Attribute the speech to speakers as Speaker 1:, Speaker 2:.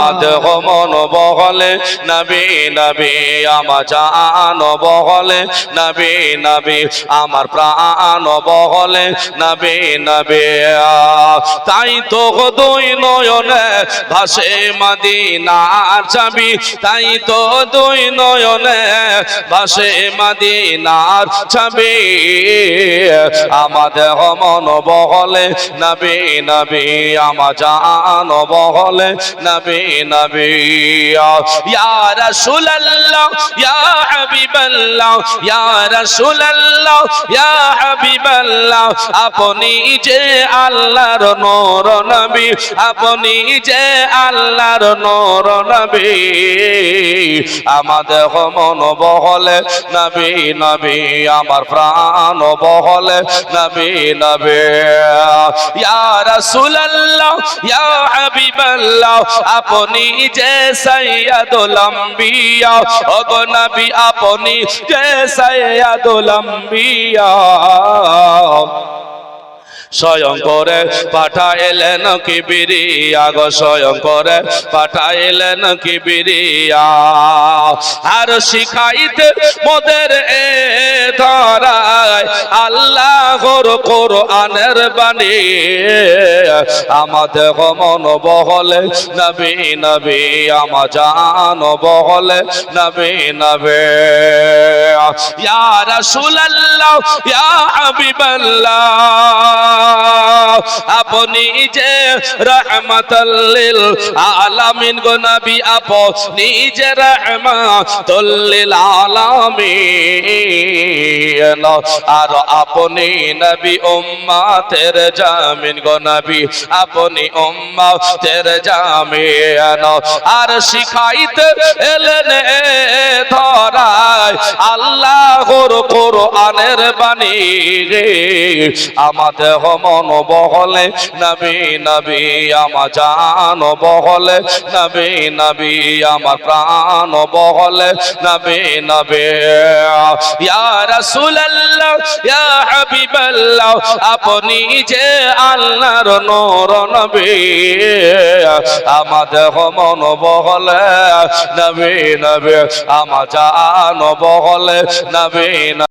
Speaker 1: আমাদের মন বহলে, নবী নবী, আমার জান বহলে, নবী নবী, আমার প্রাণ বহলে, নবী নবী, তাই তো দুই নয়নে ভাসে মাদিনার চাবি, তাই তো দুই নয়নে ভাসে মাদিনার চাবি। আমাদের মন বহলে, নবী নবী, আমার জান বহলে, নবী হাবিবাল্লাহ। আপনি যে আল্লাহর নূর নবী, আপনি যে আল্লাহর নূর নবী। আমাদের মন বহলে, নবী নবী, আমার প্রাণ বহলে, নবী নবী। ইয়া রাসূলুল্লাহ, ইয়া হাবিবাল্লাহ, আপনি যে সাইয়্যিদুল আম্বিয়া ওগো নবী আপনি যে সাইয়্যিদুল আম্বিয়া স্বয়ং করে পাঠাইলেন কি বিরিয়া গো স্বয়ং করে পাঠাইলেন কি বিরিয়া আর শিখাইতে মোদের এ ধরায় আল্লাহর কোরআনের বাণী। আমাদের মন বহলে, নবী নবী আমা জান বহলে, নবী নবী। ইয়া রাসূলুল্লাহ, ইয়া হাবিবাল্লাহ, আপনি যে রহমাতাল্লিল আলামিন গো নবী, আপনি যে রহমাতাল্লিল আলামিন, আর আপনি নবী উম্মাতের জামিন গো নবী, আপনি উম্মাতের জামিন, আর শিখাইতে এলেন এ ধরায়, আল্লাহর কোরআনের বাণী রে। আমাদের মন বহলে, নবী নবী, আমার জান বহলে, নবী নবী, আমার প্রাণ বহলে ইয়া রাসূলুল্লাহ, ইয়া হাবিবাল্লাহ, আপনি যে আল্লাহর নূর নবী। আমাদের মন বহলে, নবী নবী, আমার জান নবীন নবী